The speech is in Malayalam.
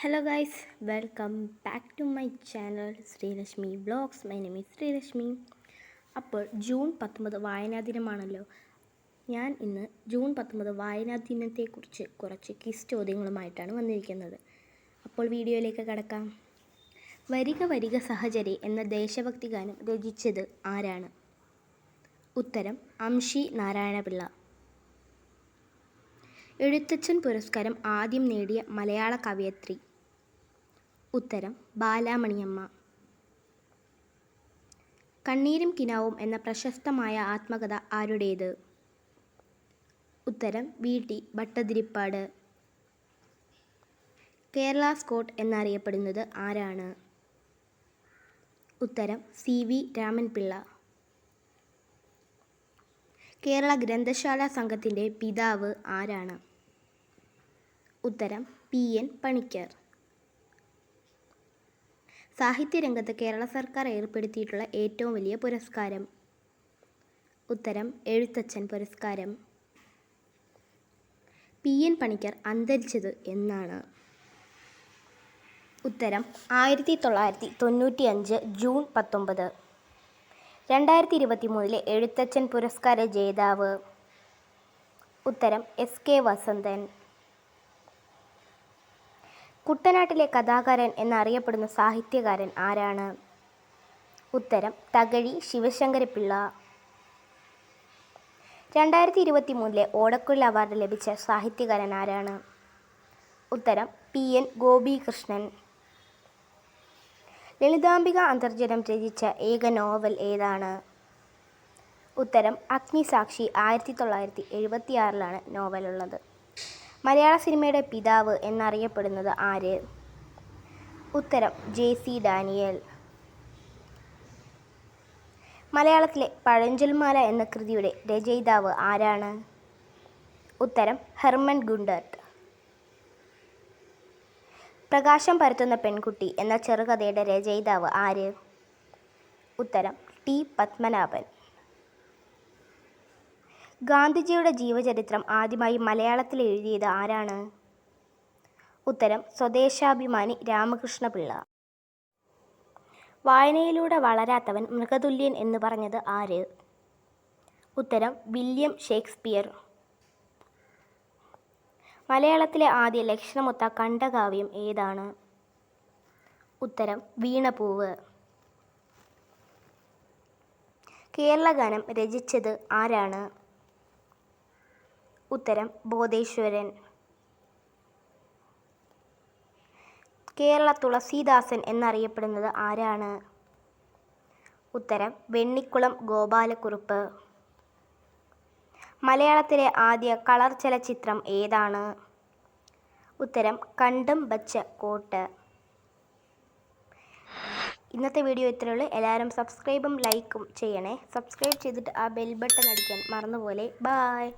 Hello guys welcome back to my channel Sreelakshmi blogs my name is Sreelakshmi അപ്പോൾ ജൂൺ പത്തൊമ്പത് വായനാ ദിനമാണല്ലോ. ഞാൻ ഇന്ന് ജൂൺ പത്തൊമ്പത് വായനാ ദിനത്തെക്കുറിച്ച് കുറച്ച് കിസ് ചോദ്യങ്ങളുമായിട്ടാണ് വന്നിരിക്കുന്നത്. അപ്പോൾ വീഡിയോയിലേക്ക് കടക്കാം. വരിക വരിക സഹചരി എന്ന ദേശഭക്തി ഗാനം രചിച്ചത് ആരാണ്? ഉത്തരം അംഷി നാരായണപിള്ള. എഴുത്തച്ഛൻ പുരസ്കാരം ആദ്യം നേടിയ മലയാള കവയത്രി ഉത്തരം ബാലാമണിയമ്മ. കണ്ണീരും കിനാവും എന്ന പ്രശസ്തമായ ആത്മകഥ ആരുടേത്? ഉത്തരം V. T. Bhattathiripad. Kerala Scott എന്നറിയപ്പെടുന്നത് ആരാണ്? ഉത്തരം സി. വി. രാമൻപിള്ള. കേരള ഗ്രന്ഥശാല സംഘത്തിന്റെ പിതാവ് ആരാണ്? ഉത്തരം പി. എൻ. പണിക്കർ. സാഹിത്യരംഗത്ത് കേരള സർക്കാർ ഏർപ്പെടുത്തിയിട്ടുള്ള ഏറ്റവും വലിയ പുരസ്കാരം. ഉത്തരം എഴുത്തച്ഛൻ പുരസ്കാരം. പി. എൻ. പണിക്കർ അന്തരിച്ചത് എന്നാണ്. ഉത്തരം ആയിരത്തി തൊള്ളായിരത്തി തൊണ്ണൂറ്റി അഞ്ച് ജൂൺ പത്തൊമ്പത്. രണ്ടായിരത്തി ഇരുപത്തി മൂന്നിലെ എഴുത്തച്ഛൻ പുരസ്കാര ജേതാവ്. ഉത്തരം എസ്. കെ. വസന്തൻ. കുട്ടനാട്ടിലെ കഥാകാരൻ എന്നറിയപ്പെടുന്ന സാഹിത്യകാരൻ ആരാണ്? ഉത്തരം തകഴി ശിവശങ്കരപ്പിള്ള. രണ്ടായിരത്തി ഇരുപത്തി മൂന്നിലെ ഓടക്കുഴൽ അവാർഡ് ലഭിച്ച സാഹിത്യകാരൻ ആരാണ്? ഉത്തരം പി. എൻ. ഗോപികൃഷ്ണൻ. ലളിതാംബിക അന്തർജനം രചിച്ച ഏക നോവൽ ഏതാണ്? ഉത്തരം അഗ്നിസാക്ഷി ആയിരത്തി തൊള്ളായിരത്തി എഴുപത്തി ആറിലാണ് നോവലുള്ളത് മലയാള സിനിമയുടെ പിതാവ് എന്നറിയപ്പെടുന്നത് ആര്? ഉത്തരം ജെ സി ഡാനിയൽ. മലയാളത്തിലെ പഴഞ്ചൽമാല എന്ന കൃതിയുടെ രചയിതാവ് ആരാണ്? ഉത്തരം ഹെർമൻ ഗുണ്ടർട്ട്. പ്രകാശം പരത്തുന്ന പെൺകുട്ടി എന്ന ചെറുകഥയുടെ രചയിതാവ് ആര്? ഉത്തരം ടി പത്മനാഭൻ. ഗാന്ധിജിയുടെ ജീവചരിത്രം ആദ്യമായി മലയാളത്തിൽ എഴുതിയത് ആരാണ്? ഉത്തരം സ്വദേശാഭിമാനി രാമകൃഷ്ണ പിള്ള വായനയിലൂടെ വളരാത്തവൻ മൃഗതുല്യൻ എന്ന് പറഞ്ഞത് ആര്? ഉത്തരം വില്യം ഷേക്സ്പിയർ. മലയാളത്തിലെ ആദ്യ ലക്ഷണമൊത്ത കണ്ടകാവ്യം ഏതാണ്? ഉത്തരം വീണപൂവ്. കേരളഗാനം രചിച്ചത് ആരാണ്? ഉത്തരം ബോധേശ്വരൻ. കേരള തുളസീദാസൻ എന്നറിയപ്പെടുന്നത് ആരാണ്? ഉത്തരം വെണ്ണിക്കുളം ഗോപാലക്കുറുപ്പ്. മലയാളത്തിലെ ആദ്യ കളർ ചലച്ചിത്രം ഏതാണ്? ഉത്തരം കണ്ടും ബച്ച കോട്ട്. ഇന്നത്തെ വീഡിയോ ഇത്രയേ ഉള്ളൂ. എല്ലാവരും സബ്സ്ക്രൈബും ലൈക്കും ചെയ്യണേ. സബ്സ്ക്രൈബ് ചെയ്തിട്ട് ആ ബെൽ ബട്ടൺ അടിക്കാൻ മറന്നുപോലെ ബായ്